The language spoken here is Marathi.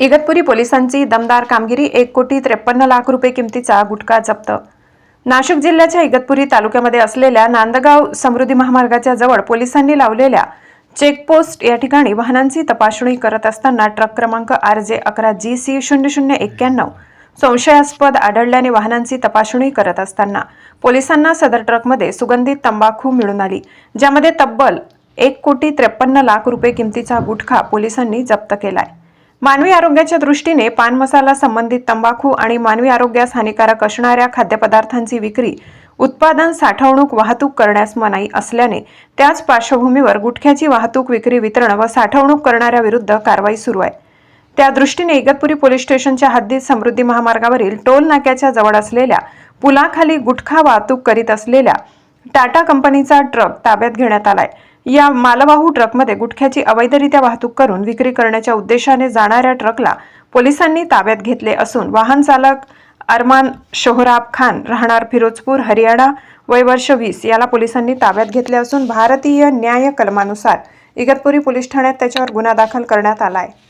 इगतपुरी पोलिसांची दमदार कामगिरी एक कोटी त्रेपन्न लाख रुपये किमतीचा गुटखा जप्त. नाशिक जिल्ह्याच्या इगतपुरी तालुक्यामध्ये असलेल्या नांदगाव समृद्धी महामार्गाच्या जवळ पोलिसांनी लावलेल्या चेकपोस्ट या ठिकाणी वाहनांची तपासणी करत असताना ट्रक क्रमांक आर जे अकरा जी सी शून्य शून्य एक्क्याण्णव संशयास्पद आढळल्याने वाहनांची तपासणी करत असताना पोलिसांना सदर ट्रकमध्ये सुगंधित तंबाखू मिळून आली ज्यामध्ये तब्बल एक कोटी त्रेपन्न लाख रुपये किमतीचा गुटखा पोलिसांनी जप्त केलाय. मानवी आरोग्याच्या दृष्टीने पान मसाला संबंधित तंबाखू आणि मानवी आरोग्यास हानिकारक असणाऱ्या खाद्यपदार्थांची विक्री उत्पादन साठवणूक वाहतूक करण्यास मनाई असल्याने त्याच पार्श्वभूमीवर गुटख्याची वाहतूक विक्री वितरण व साठवणूक करणाऱ्या विरुद्ध कारवाई सुरू आहे. त्या दृष्टीने इगतपुरी पोलीस स्टेशनच्या हद्दीत समृद्धी महामार्गावरील टोल नाक्याच्या जवळ असलेल्या पुलाखाली गुटखा वाहतूक करीत असलेल्या टाटा कंपनीचा ट्रक ताब्यात घेण्यात आलाय. या मालवाहू ट्रकमध्ये गुटख्याची अवैधरित्या वाहतूक करून विक्री करण्याच्या उद्देशाने जाणाऱ्या ट्रकला पोलिसांनी ताब्यात घेतले असून वाहन चालक अरमान शोहराब खान राहणार फिरोजपूर हरियाणा वय वर्ष वीस याला पोलिसांनी ताब्यात घेतले असून भारतीय न्याय कलमानुसार इगतपुरी पोलीस ठाण्यात त्याच्यावर गुन्हा दाखल करण्यात आला आहे.